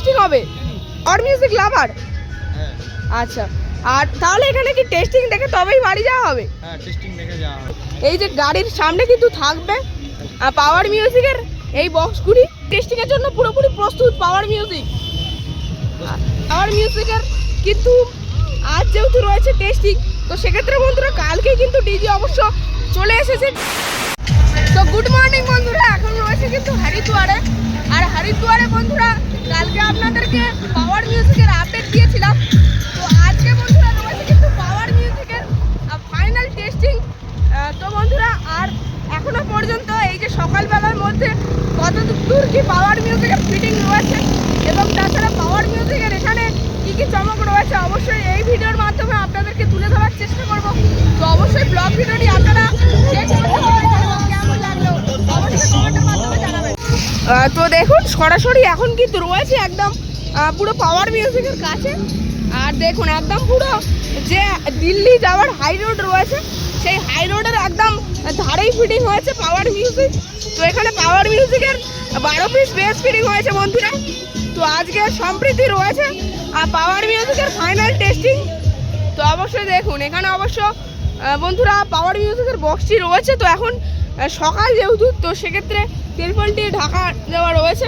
Testing হবে? আর music lover আচ্ছা। আর তাহলে এখানে কি টেস্টিং দেখে তবেই বাড়ি যাওয়া হবে? হ্যাঁ টেস্টিং দেখে যাওয়া হবে। এই যে গাড়ির সামনে কিন্তু থাকবে আর পাওয়ার মিউজিকের এই বক্সগুলি টেস্টিংয়ের জন্য পুরোপুরি প্রস্তুত পাওয়ার মিউজিক পাওয়ার মিউজিকের কিন্তু আজ যেহেতু রয়েছে টেস্টিং তো সেক্ষেত্রে বন্ধুরা কালকেই কিন্তু ডিজি অবশ্য চলে এসেছে তো গুড মর্নিং বন্ধুরা। এখন রয়েছে কিন্তু হরিদ্বারে আর হরিদ্বারে বন্ধুরা, কালকে আপনাদেরকে পাওয়ার মিউজিকের আপডেট দিয়েছিলাম। তো আজকে, বন্ধুরা, রয়েছে কিন্তু পাওয়ার মিউজিকের ফাইনাল টেস্টিং তো, বন্ধুরা, আর এখনও পর্যন্ত এই যে সকালবেলার মধ্যে কত দূর কি পাওয়ার মিউজিকের ফিটিং রয়েছে, এবং তাছাড়া পাওয়ার মিউজিকের এখানে কি কি চমক রয়েছে, অবশ্যই এই ভিডিওর মাধ্যমে আপনাদেরকে তুলে ধরার চেষ্টা করব। তো অবশ্যই ব্লগ ভিডিওটি আপনারা তো দেখুন, সরাসরি এখন কিন্তু রয়েছে একদম পুরো পাওয়ার মিউজিকের কাছে। আর দেখুন, একদম পুরো যে দিল্লি যাওয়ার হাই রোড রয়েছে, সেই হাই রোডের একদম ধারেই ফিটিং হয়েছে পাওয়ার মিউজিক তো এখানে পাওয়ার মিউজিকের বারো পিস বেস ফিটিং হয়েছে বন্ধুরা। তো আজকে সম্প্রীতি রয়েছে, আর পাওয়ার মিউজিকের ফাইনাল টেস্টিং তো অবশ্যই দেখুন, এখানে অবশ্য বন্ধুরা পাওয়ার মিউজিকের বক্সটি রয়েছে। তো এখন সকাল যেহেতু তো সেক্ষেত্রে তেলপলটি ঢাকা দেওয়া রয়েছে।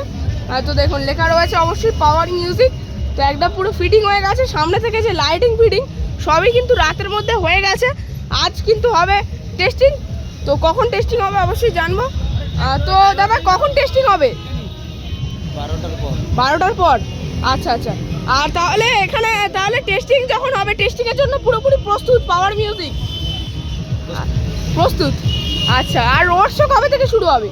তো দেখুন লেখা রয়েছে অবশ্যই পাওয়ার মিউজিক তো একদম পুরো ফিটিং হয়ে গেছে। সামনে থেকে যে লাইটিং ফিটিং সবই কিন্তু রাতের মধ্যে হয়ে গেছে। আজ কিন্তু হবে টেস্টিং তো কখন টেস্টিং হবে অবশ্যই জানব। তো দাদা কখন টেস্টিং হবে? বারোটার পর। বারোটার পর। আচ্ছা আচ্ছা। আর তাহলে এখানে তাহলে টেস্টিং যখন হবে টেস্টিংয়ের জন্য পুরোপুরি প্রস্তুত পাওয়ার মিউজিক প্রস্তুত। আচ্ছা আর রোড শো কবে থেকে শুরু হবে?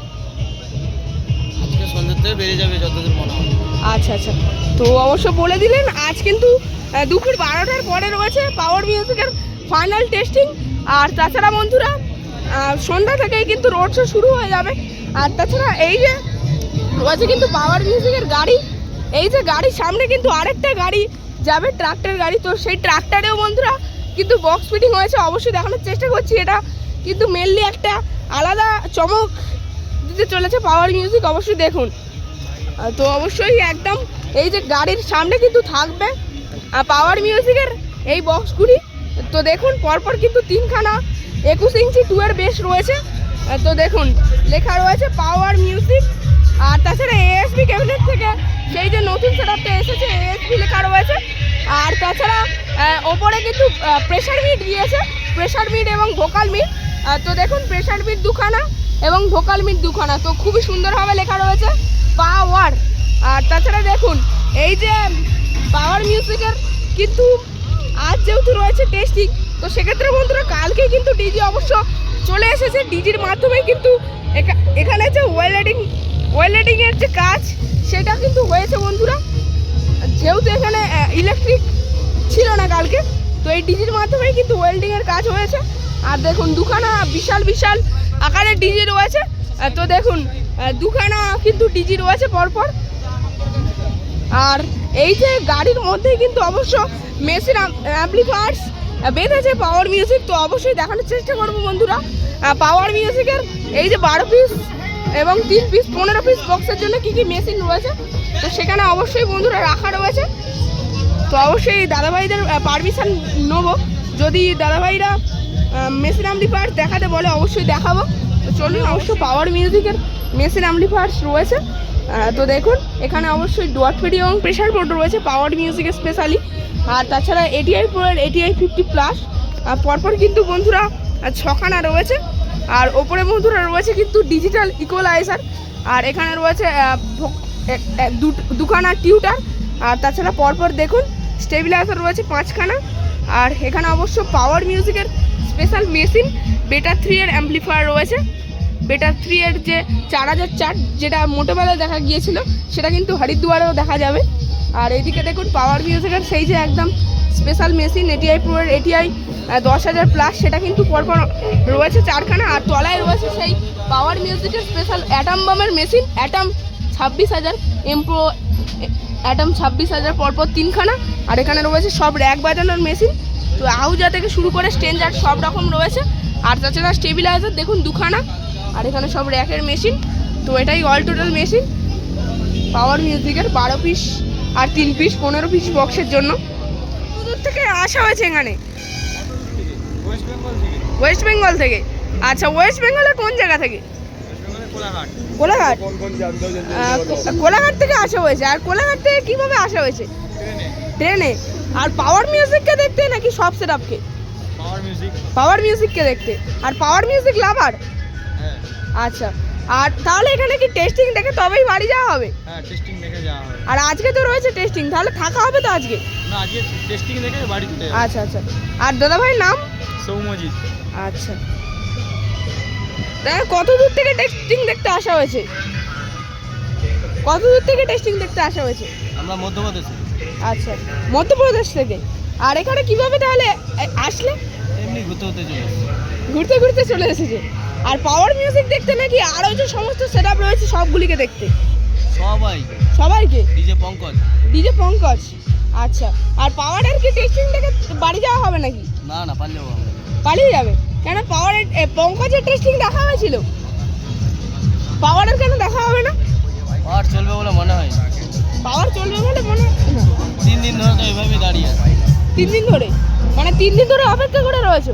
আজকে সন্ধ্যের থেকে বেরিয়ে যাবে যতদূর মনে হয়। আচ্ছা আচ্ছা। তো অবশ্য বলে দিলেন আজ কিন্তু দুপুর বারোটার পরে রয়েছে পাওয়ার মিউজিকের ফাইনাল টেস্টিং আর তাছাড়া বন্ধুরা সন্ধ্যা থেকেই কিন্তু রোড শো শুরু হয়ে যাবে। আর তাছাড়া এই যে রয়েছে কিন্তু পাওয়ার মিউজিকের গাড়ি। এই যে গাড়ির সামনে কিন্তু আরেকটা গাড়ি যাবে ট্রাক্টর গাড়ি। তো সেই ট্রাক্টরেও বন্ধুরা কিন্তু বক্স ফিটিং হয়েছে। অবশ্যই দেখানোর চেষ্টা করছি এটা। কিন্তু মেনলি একটা আলাদা চমক দিতে চলেছে পাওয়ার মিউজিক অবশ্যই দেখুন। তো অবশ্যই একদম এই যে গাড়ির সামনে কিন্তু থাকবে পাওয়ার মিউজিকের এই বক্সগুলি তো দেখুন, পরপর কিন্তু তিনখানা একুশ ইঞ্চি টু এর বেশ রয়েছে। তো দেখুন, লেখা রয়েছে পাওয়ার মিউজিক আর তাছাড়া এএসপি ক্যাবিনেট থেকে সেই যে নতুন সেটআপটা এসেছে এএসপি লেখা রয়েছে। আর তাছাড়া ওপরে কিন্তু প্রেশার মিট দিয়েছে। প্রেশার মিট এবং ভোকাল মিট তো দেখুন প্রেশার মিট দুখানা এবং ভোকাল মিট দুখানা। তো খুবই সুন্দরভাবে লেখা রয়েছে পাওয়ার আর তাছাড়া দেখুন, এই যে পাওয়ার মিউজিকের কিন্তু আজ যেহেতু রয়েছে টেস্টিং তো সেক্ষেত্রে বন্ধুরা, কালকেই কিন্তু ডিজি অবশ্য চলে এসেছে। ডিজির মাধ্যমে কিন্তু এখানে যে ওয়েল্ডিং ওয়েল্ডিংয়ের যে কাজ সেটা কিন্তু হয়েছে বন্ধুরা। যেহেতু এখানে ইলেকট্রিক ছিল না কালকে, তো এই ডিজির মাধ্যমেই কিন্তু ওয়েল্ডিংয়ের কাজ হয়েছে। আর দেখুন, দুখানা বিশাল বিশাল আকারের ডিজি রয়েছে। তো দেখুন দুখানা কিন্তু ডিজি রয়েছে পরপর। আর এই যে গাড়ির মধ্যেই কিন্তু অবশ্য মেশিন অ্যাম্পলিফায়ার্স বেঁধেছে পাওয়ার মিউজিক তো অবশ্যই দেখানোর চেষ্টা করব বন্ধুরা। পাওয়ার মিউজিকের এই যে বারো পিস এবং তিন পিস পনেরো পিস বক্সের জন্য কি কি মেশিন রয়েছে, তো সেখানে অবশ্যই বন্ধুরা রাখা রয়েছে। তো অবশ্যই দাদাভাইদের পারমিশন নেব। যদি দাদাভাইরা মেশিন অ্যাম্পলিফায়ার্স দেখাতে বলে অবশ্যই দেখাবো। তো চলুন, অবশ্য পাওয়ার মিউজিকের মেশিন অ্যাম্পলিফায়ার্স রয়েছে তো দেখুন, এখানে অবশ্যই ডোয়াট ফিডি এবং প্রেশার বোর্ড রয়েছে পাওয়ার মিউজিকের স্পেশালি আর তাছাড়া ATI প্রোয়ের A T I fifty plus পরপর কিন্তু বন্ধুরা ছখানা রয়েছে। আর ওপরে বন্ধুরা রয়েছে কিন্তু ডিজিটাল ইকোলাইজার আর এখানে রয়েছে দুখানা টিউটার আর তাছাড়া পরপর দেখুন স্টেবিলাইজার রয়েছে পাঁচখানা। আর এখানে অবশ্য পাওয়ার মিউজিকের স্পেশাল মেশিন বেটার থ্রি এর অ্যাম্পলিফায়ার রয়েছে। বেটার থ্রি এর যে চার হাজার চার যেটা মোটোবেলায় দেখা গিয়েছিল, সেটা কিন্তু হরিদ্বারেও দেখা যাবে। আর এদিকে দেখুন পাওয়ার মিউজিকের সেই যে একদম স্পেশাল মেশিন এটিআই প্রো এর এটিআই দশ হাজার প্লাস সেটা কিন্তু পরপর রয়েছে চারখানা। আর তলায় রয়েছে সেই পাওয়ার মিউজিকের স্পেশাল অ্যাটাম বামের মেশিন অ্যাটাম ছাব্বিশ হাজার এমপ্রো অ্যাটাম ছাব্বিশ হাজার পরপর তিনখানা, আর এখানে রয়েছে সব র্যাক বাজানোর মেশিন তো আউজা থেকে শুরু করে স্টেঞ্জার সব রকম রয়েছে। আর তাছাড়া স্টেবিলাইজার দেখুন দুখানা, আর এখানে সব র্যাকের মেশিন তো এটাই অল টোটাল মেশিন পাওয়ার মিউজিকের বারো পিস আর তিন পিস পনেরো পিস বক্সের জন্য। দূর থেকে আসা হয়েছে এখানে? ওয়েস্ট বেঙ্গল থেকে। আচ্ছা ওয়েস্ট বেঙ্গলের কোন জায়গা থেকে? কোলাঘাট? কোলাঘাট কোলাঘাট থেকে আসা হয়েছে। আর কোলাঘাট থেকে কীভাবে আসা হয়েছে? ট্রেনে। আর পাওয়ার মিউজিককে দেখতে নাকি সব সেট আপকে পাওয়ার মিউজিককে দেখতে। আর পাওয়ার মিউজিক লাভার আচ্ছা। আর তাহলে এখানে কি টেস্টিং দেখে তবেই বাড়ি যাওয়া হবে? হ্যাঁ টেস্টিং দেখে যাওয়া হবে। আর আজকে তো রয়েছে টেস্টিং তাহলে থাকা হবে তো আজকে? না আজকে টেস্টিং দেখে বাড়ি চলে আচ্ছা আচ্ছা। আর দাদা ভাইয়ের নাম? সৌমজিৎ। আচ্ছা। দাদা কত দূর থেকে টেস্টিং দেখতে আসা হয়েছে? কত দূর থেকে টেস্টিং দেখতে আসা হয়েছে? আমরা মধ্যপ্রদেশে আচ্ছা মধ্যপ্রদেশ থেকে। আর এখানে কীভাবে তাহলে আসলে? এমনি ঘুরতে ঘুরতে চলে ঘুরতে ঘুরতে চলে এসেছে। আর পাওয়ার মিউজিক দেখতে নাকি আরও যে সমস্ত সেট আপ রয়েছে সবগুলিকে দেখতে? সবাই। সবাইকে? ডিজে পঙ্কজ। ডিজে পঙ্কজ। আচ্ছা আর পাওয়ারের কি টেস্টিং দেখে বাড়ি যাওয়া হবে নাকি? না না পারলেও হবে পালিয়ে যাবে? কেন পাওয়ারের পঙ্কজের টেস্টিং দেখা হয়েছিল? পাওয়ারের কেন দেখা হবে না? আর চলবে বলে মনে হয়। পাওয়ার চলবে বলে মনে তিন দিন ধরে তো এভাবেই দাঁড়িয়ে আছে। তিন দিন ধরে? মানে তিন দিন ধরে অপেক্ষা করে রয়েছে।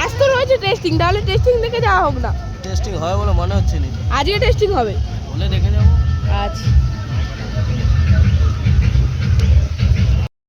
আজ তো রয়েছে টেস্টিং তাহলে টেস্টিং দেখে যাওয়া হোক না। টেস্টিং হয় বলে মনে হচ্ছে না। আজকে টেস্টিং হবে। বলে দেখে যাব। আচ্ছা।